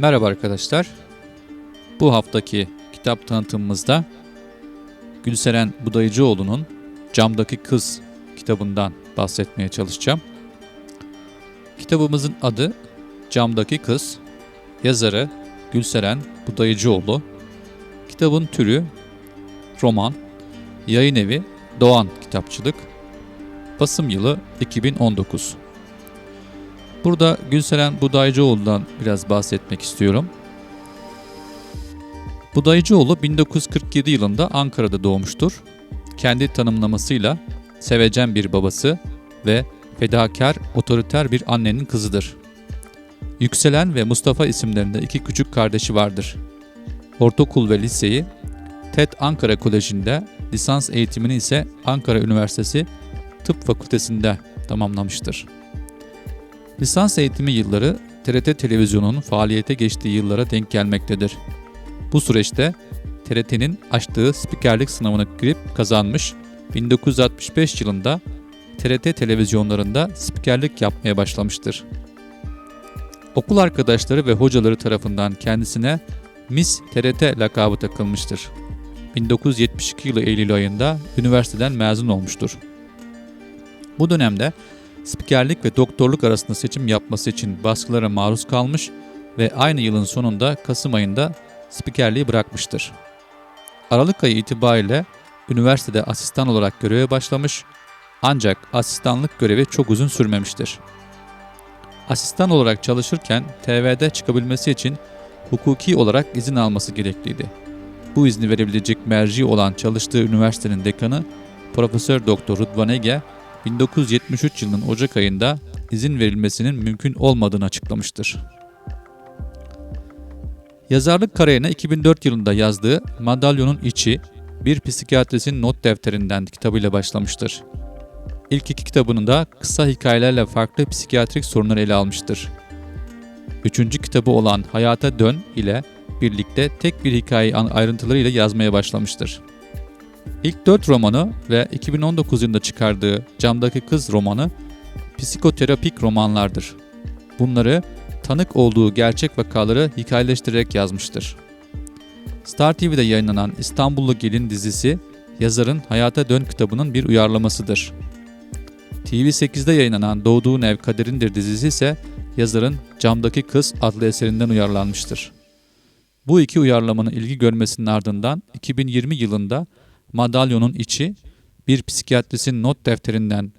Merhaba arkadaşlar. Bu haftaki kitap tanıtımımızda Gülseren Budayıcıoğlu'nun Camdaki Kız kitabından bahsetmeye çalışacağım. Kitabımızın adı Camdaki Kız, yazarı Gülseren Budayıcıoğlu. Kitabın türü roman, yayın evi Doğan Kitapçılık, basım yılı 2019. Burada Gülseren Budayıcıoğlu'ndan biraz bahsetmek istiyorum. Budayıcıoğlu 1947 yılında Ankara'da doğmuştur. Kendi tanımlamasıyla sevecen bir babası ve fedakar, otoriter bir annenin kızıdır. Yükselen ve Mustafa isimlerinde iki küçük kardeşi vardır. Ortaokul ve liseyi TED Ankara Koleji'nde, lisans eğitimini ise Ankara Üniversitesi Tıp Fakültesi'nde tamamlamıştır. Lisans eğitimi yılları TRT Televizyonu'nun faaliyete geçtiği yıllara denk gelmektedir. Bu süreçte TRT'nin açtığı spikerlik sınavına girip kazanmış, 1965 yılında TRT televizyonlarında spikerlik yapmaya başlamıştır. Okul arkadaşları ve hocaları tarafından kendisine Miss TRT lakabı takılmıştır. 1972 yılı Eylül ayında üniversiteden mezun olmuştur. Bu dönemde spikerlik ve doktorluk arasında seçim yapması için baskılara maruz kalmış ve aynı yılın sonunda Kasım ayında spikerliği bırakmıştır. Aralık ayı itibariyle üniversitede asistan olarak göreve başlamış ancak asistanlık görevi çok uzun sürmemiştir. Asistan olarak çalışırken TV'de çıkabilmesi için hukuki olarak izin alması gerekliydi. Bu izni verebilecek merci olan çalıştığı üniversitenin dekanı Profesör Doktor Rıdvan Ege 1973 yılının Ocak ayında izin verilmesinin mümkün olmadığını açıklamıştır. Yazarlık kariyerine 2004 yılında yazdığı Madalyonun İçi, bir psikiyatrisin not defterinden kitabıyla başlamıştır. İlk iki kitabını da kısa hikayelerle farklı psikiyatrik sorunları ele almıştır. Üçüncü kitabı olan Hayata Dön ile birlikte tek bir hikaye ayrıntılarıyla yazmaya başlamıştır. İlk dört romanı ve 2019 yılında çıkardığı Camdaki Kız romanı psikoterapik romanlardır. Bunları tanık olduğu gerçek vakaları hikayeleştirerek yazmıştır. Star TV'de yayınlanan İstanbullu Gelin dizisi yazarın Hayata Dön kitabının bir uyarlamasıdır. TV8'de yayınlanan Doğduğun Ev Kaderindir dizisi ise yazarın Camdaki Kız adlı eserinden uyarlanmıştır. Bu iki uyarlamanın ilgi görmesinin ardından 2020 yılında Madalyonun içi, bir psikiyatrisin not defterinden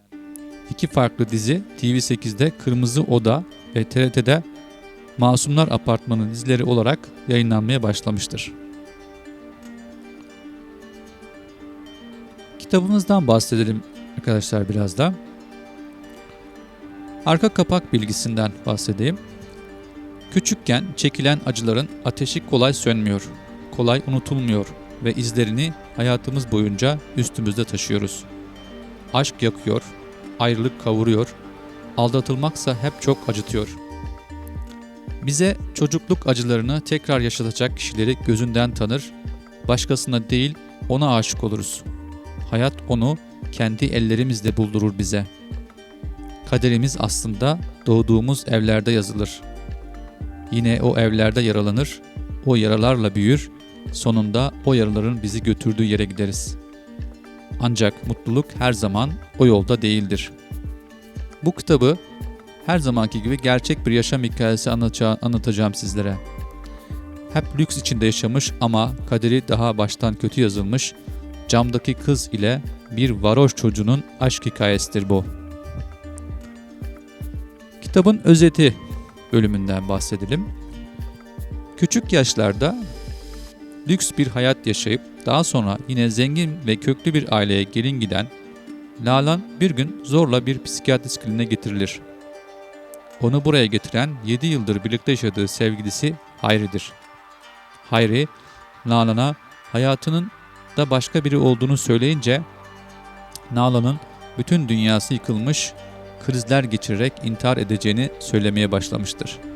iki farklı dizi TV8'de Kırmızı Oda ve TRT'de Masumlar Apartmanı dizileri olarak yayınlanmaya başlamıştır. Kitabımızdan bahsedelim arkadaşlar biraz da. Arka kapak bilgisinden bahsedeyim. Küçükken çekilen acıların ateşi kolay sönmüyor, kolay unutulmuyor ve izlerini hayatımız boyunca üstümüzde taşıyoruz. Aşk yakıyor, ayrılık kavuruyor, aldatılmaksa hep çok acıtıyor. Bize çocukluk acılarını tekrar yaşatacak kişileri gözünden tanır, başkasına değil ona aşık oluruz. Hayat onu kendi ellerimizle buldurur bize. Kaderimiz aslında doğduğumuz evlerde yazılır. Yine o evlerde yaralanır, o yaralarla büyür Sonunda o yaraların bizi götürdüğü yere gideriz. Ancak mutluluk her zaman o yolda değildir. Bu kitabı her zamanki gibi gerçek bir yaşam hikayesi anlatacağım sizlere. Hep lüks içinde yaşamış ama kaderi daha baştan kötü yazılmış camdaki kız ile bir varoş çocuğunun aşk hikayesidir bu. Kitabın özeti bölümünden bahsedelim. Küçük yaşlarda lüks bir hayat yaşayıp daha sonra yine zengin ve köklü bir aileye gelin giden Lalan bir gün zorla bir psikiyatrist kliniğine getirilir. Onu buraya getiren 7 yıldır birlikte yaşadığı sevgilisi Hayri'dir. Hayri, Nalan'a hayatının da başka biri olduğunu söyleyince Nalan'ın bütün dünyası yıkılmış, krizler geçirerek intihar edeceğini söylemeye başlamıştır.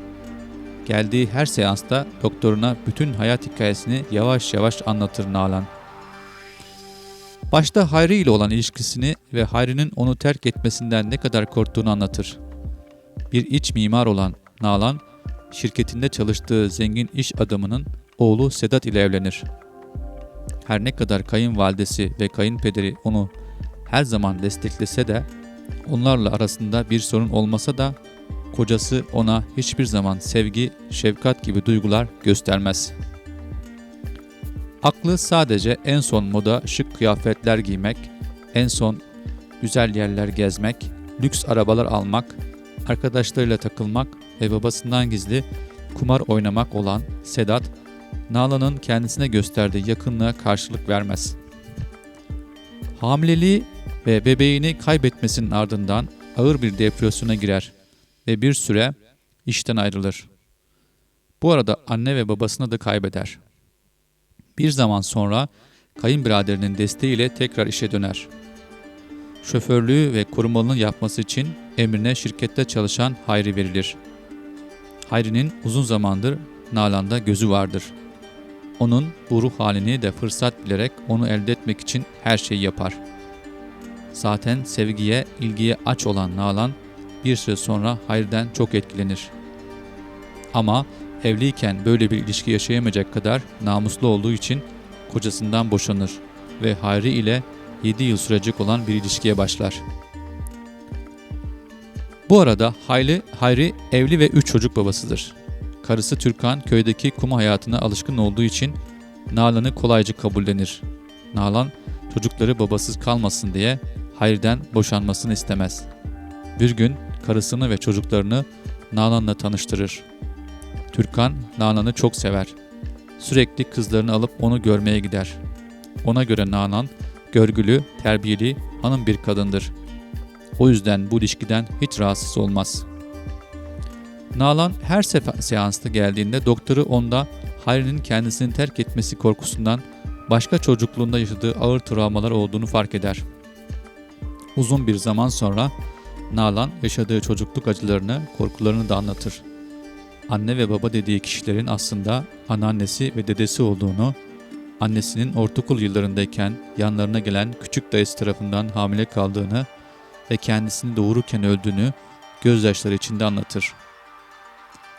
Geldiği her seansta doktoruna bütün hayat hikayesini yavaş yavaş anlatır Nalan. Başta Hayri ile olan ilişkisini ve Hayri'nin onu terk etmesinden ne kadar korktuğunu anlatır. Bir iç mimar olan Nalan, şirketinde çalıştığı zengin iş adamının oğlu Sedat ile evlenir. Her ne kadar kayınvalidesi ve kayınpederi onu her zaman desteklese de onlarla arasında bir sorun olmasa da kocası ona hiçbir zaman sevgi, şefkat gibi duygular göstermez. Aklı sadece en son moda şık kıyafetler giymek, en son güzel yerler gezmek, lüks arabalar almak, arkadaşlarıyla takılmak ve babasından gizli kumar oynamak olan Sedat, Nalan'ın kendisine gösterdiği yakınlığa karşılık vermez. Hamileliği ve bebeğini kaybetmesinin ardından ağır bir depresyona girer ve bir süre işten ayrılır. Bu arada anne ve babasını da kaybeder. Bir zaman sonra kayınbiraderinin desteğiyle tekrar işe döner. Şoförlüğü ve korumalığını yapması için emrine şirkette çalışan Hayri verilir. Hayri'nin uzun zamandır Nalan'da gözü vardır. Onun bu ruh halini de fırsat bilerek onu elde etmek için her şeyi yapar. Zaten sevgiye, ilgiye aç olan Nalan bir süre sonra Hayri'den çok etkilenir. Ama evliyken böyle bir ilişki yaşayamayacak kadar namuslu olduğu için kocasından boşanır ve Hayri ile 7 yıl sürecek olan bir ilişkiye başlar. Bu arada Hayri, Hayri evli ve 3 çocuk babasıdır. Karısı Türkan köydeki kum hayatına alışkın olduğu için Nalan'ı kolayca kabullenir. Nalan çocukları babasız kalmasın diye Hayri'den boşanmasını istemez. Bir gün karısını ve çocuklarını Nalan'la tanıştırır. Türkan Nanan'ı çok sever. Sürekli kızlarını alıp onu görmeye gider. Ona göre Nanan görgülü, terbiyeli, hanım bir kadındır. O yüzden bu ilişkiden hiç rahatsız olmaz. Nalan her sefer seansta geldiğinde doktoru onda Hayri'nin kendisini terk etmesi korkusundan başka çocukluğunda yaşadığı ağır travmalar olduğunu fark eder. Uzun bir zaman sonra Nalan yaşadığı çocukluk acılarını, korkularını da anlatır anne ve baba dediği kişilerin aslında anneannesi ve dedesi olduğunu, annesinin ortaokul yıllarındayken yanlarına gelen küçük dayısı tarafından hamile kaldığını ve kendisini doğururken öldüğünü gözyaşları içinde anlatır.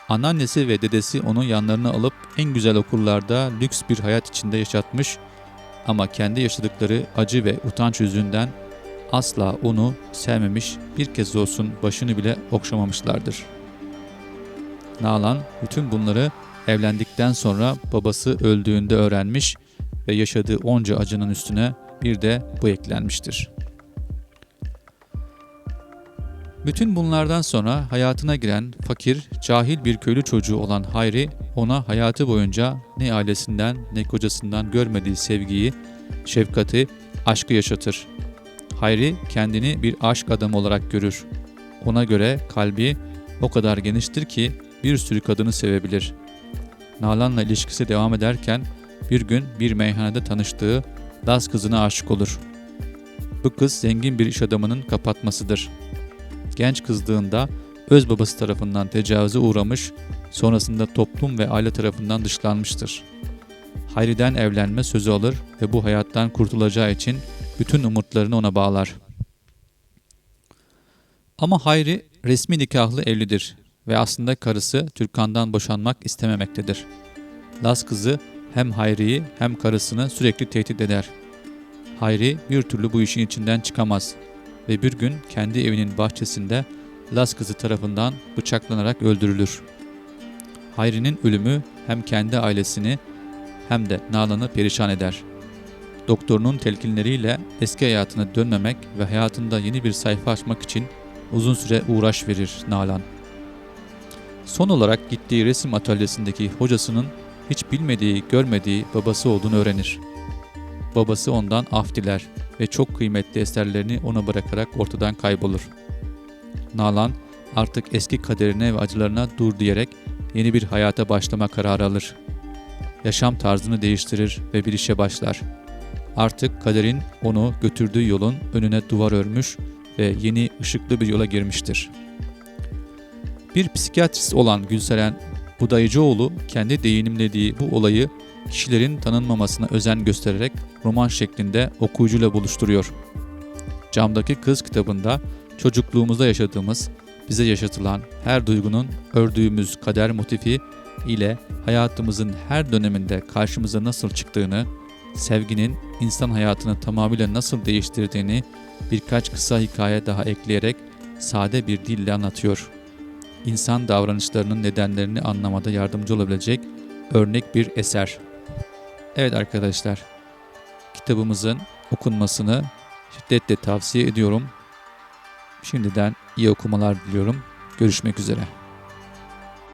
Anneannesi ve dedesi onu yanlarına alıp en güzel okullarda lüks bir hayat içinde yaşatmış ama kendi yaşadıkları acı ve utanç yüzünden asla onu sevmemiş bir kez olsun başını bile okşamamışlardır.'' Nalan bütün bunları evlendikten sonra babası öldüğünde öğrenmiş ve yaşadığı onca acının üstüne bir de bu eklenmiştir. Bütün bunlardan sonra hayatına giren fakir, cahil bir köylü çocuğu olan Hayri ona hayatı boyunca ne ailesinden ne kocasından görmediği sevgiyi, şefkati, aşkı yaşatır. Hayri kendini bir aşk adamı olarak görür. Ona göre kalbi o kadar geniştir ki bir sürü kadını sevebilir. Nalan'la ilişkisi devam ederken bir gün bir meyhanede tanıştığı Laz kızına aşık olur. Bu kız zengin bir iş adamının kapatmasıdır. Genç kızdığında öz babası tarafından tecavüze uğramış, sonrasında toplum ve aile tarafından dışlanmıştır. Hayri'den evlenme sözü alır ve bu hayattan kurtulacağı için bütün umutlarını ona bağlar. Ama Hayri resmi nikahlı evlidir ve aslında karısı Türkan'dan boşanmak istememektedir. Laz kızı hem Hayri'yi hem karısını sürekli tehdit eder. Hayri bir türlü bu işin içinden çıkamaz ve bir gün kendi evinin bahçesinde Laz kızı tarafından bıçaklanarak öldürülür. Hayri'nin ölümü hem kendi ailesini hem de Nalan'ı perişan eder. Doktorunun telkinleriyle eski hayatına dönmemek ve hayatında yeni bir sayfa açmak için uzun süre uğraş verir Nalan. Son olarak gittiği resim atölyesindeki hocasının hiç bilmediği, görmediği babası olduğunu öğrenir. Babası ondan af diler ve çok kıymetli eserlerini ona bırakarak ortadan kaybolur. Nalan artık eski kaderine ve acılarına dur diyerek yeni bir hayata başlama kararı alır. Yaşam tarzını değiştirir ve bir işe başlar. Artık kaderin onu götürdüğü yolun önüne duvar örmüş ve yeni ışıklı bir yola girmiştir.'' Bir psikiyatrist olan Gülseren Budayıcıoğlu kendi deyinimlediği bu olayı kişilerin tanınmamasına özen göstererek roman şeklinde okuyucuyla buluşturuyor. Camdaki Kız kitabında çocukluğumuzda yaşadığımız bize yaşatılan her duygunun ördüğümüz kader motifi ile hayatımızın her döneminde karşımıza nasıl çıktığını, sevginin insan hayatını tamamıyla nasıl değiştirdiğini birkaç kısa hikaye daha ekleyerek sade bir dille anlatıyor. İnsan davranışlarının nedenlerini anlamada yardımcı olabilecek örnek bir eser. Evet arkadaşlar, kitabımızın okunmasını şiddetle tavsiye ediyorum. Şimdiden iyi okumalar diliyorum. Görüşmek üzere.